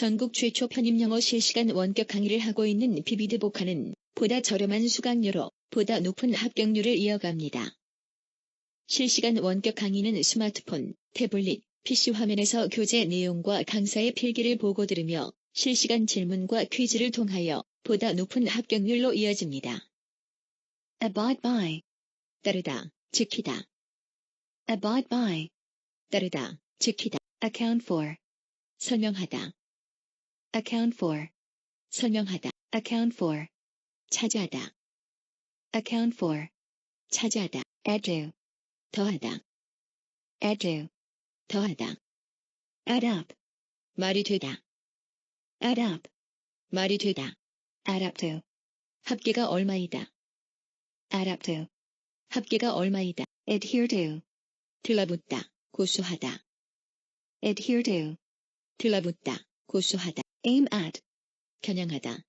전국 최초 편입영어 실시간 원격 강의를 하고 있는 비비드 복화는 보다 저렴한 수강료로 보다 높은 합격률을 이어갑니다. 실시간 원격 강의는 스마트폰, 태블릿, PC 화면에서 교재 내용과 강사의 필기를 보고 들으며 실시간 질문과 퀴즈를 통하여 보다 높은 합격률로 이어집니다. abide by, 따르다, 지키다, abide by, 따르다, 지키다, account for, 설명하다, account for, 설명하다, account for, 차지하다, account for, 차지하다, edu, 더하다, edu, 더하다, add up, 말이 되다, add up, 말이 되다, add up to, 합계가 얼마이다, add up to, 합계가 얼마이다, adhere to, 들러붙다, 고수하다, adhere to, 들러붙다, 고수하다, aim at, 겨냥하다,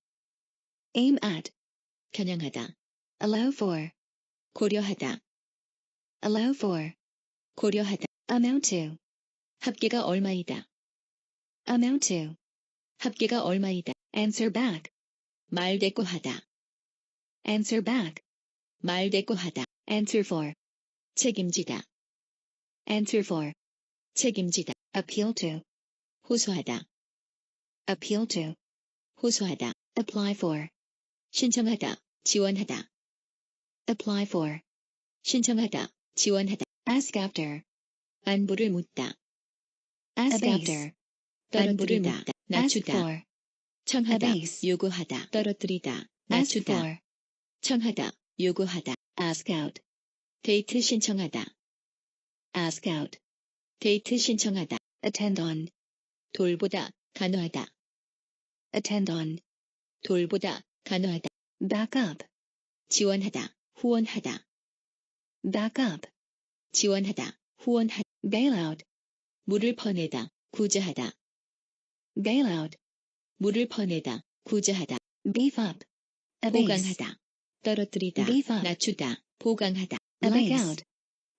aim at, 겨냥하다, allow for, 고려하다, allow for, 고려하다, amount to, 합계가 얼마이다, amount to, 합계가 얼마이다, answer back, 말 대꾸하다, answer back, 말 대꾸하다, answer for, 책임지다, answer for, 책임지다, appeal to, 호소하다, appeal to, 호소하다, apply for, 신청하다, 지원하다, apply for, 신청하다, 지원하다, ask after, 안부를 묻다, ask after, 안부를 묻다, ask 낮추다, for, 청하다, 요구하다, 떨어뜨리다, ask 낮추다, for, 청하다, 요구하다, ask out, 데이트 신청하다, ask out, 데이트 신청하다, attend on, 돌보다, 간호하다, attend on, 돌보다, 간호하다, back up, 지원하다, 후원하다, back up, 지원하다, 후원하다, bail out, 물을 퍼내다, 구제하다, bail out, 물을 퍼내다, 구제하다, beef up, 보강하다, 떨어뜨리다, beef up, 낮추다, 보강하다, black out,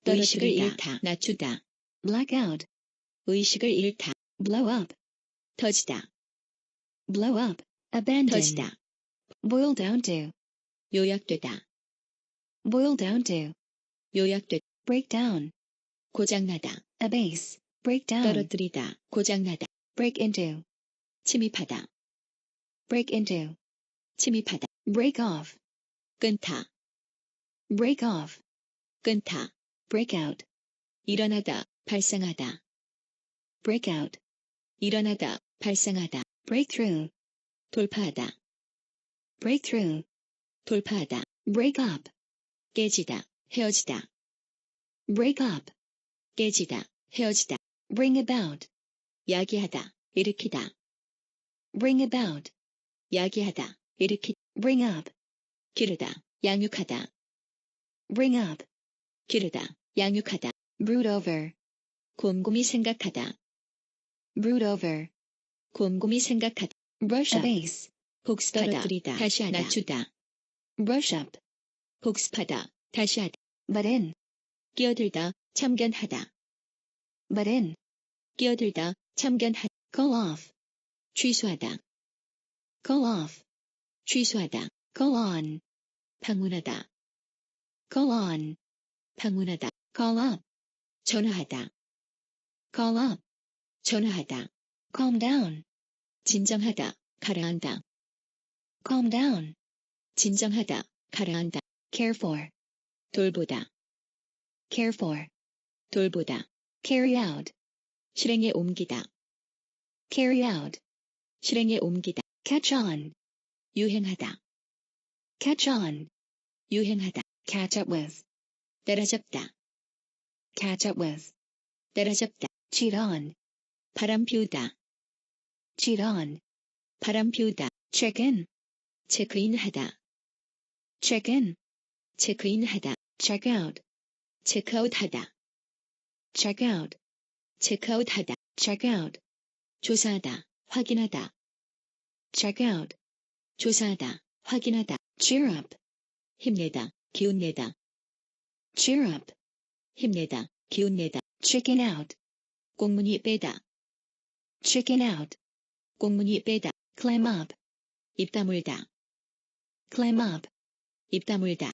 의식을 떨어뜨리다, 잃다, 낮추다, black out, 의식을 잃다, blow up, 터지다, blow up, abandon, 터지다, boil down to, 요약되다, boil down to, 요약되, break down, 고장나다, abase, break down, 떨어뜨리다, 고장나다, break into, 침입하다, break into, 침입하다, break off, 끊다, break off, 끊다, break out, 일어나다, 발생하다, break out, 일어나다, 발생하다, break through, 돌파하다, break through, 돌파하다, break up, 깨지다, 헤어지다, break up, 깨지다, 헤어지다, bring about, 야기하다, 일으키다, bring about, 야기하다, 일으키, bring up, 기르다, 양육하다, bring up, 기르다, 양육하다, brood over, 곰곰이 생각하다, brood over, 곰곰이 생각하다, brush up, abase, 복습하다, 다시 하다, 낮추다, brush up, 복습하다, 다시 하다, but in, 끼어들다, 참견하다, but in, 끼어들다, 참견하다, call off, 취소하다, call off, 취소하다, call on, 방문하다, call on, 방문하다, call up, 전화하다, call up, 전화하다, calm down, 진정하다, 가라앉다, calm down, 진정하다, 가라앉다, care for, 돌보다, care for, 돌보다, carry out, 실행에 옮기다, carry out, 실행에 옮기다, catch on, 유행하다, catch on, 유행하다, catch up with, 따라잡다, catch up with, 따라잡다, cheat on, 바람 피우다, on, 바람 피우다, check in, 체크인 하다, check in, 체크인 하다, check out, 체크 아웃 하다, check out, 체크 아웃 하다, check out, 조사하다, 확인하다, check out, 조사하다, 확인하다, cheer up, 힘내다, 기운내다, cheer up, 힘내다, 기운내다, chicken out, 꽁무니 빼다, chicken out, 꽁무니 빼다, climb up, 입 다물다, climb up, 입 다물다.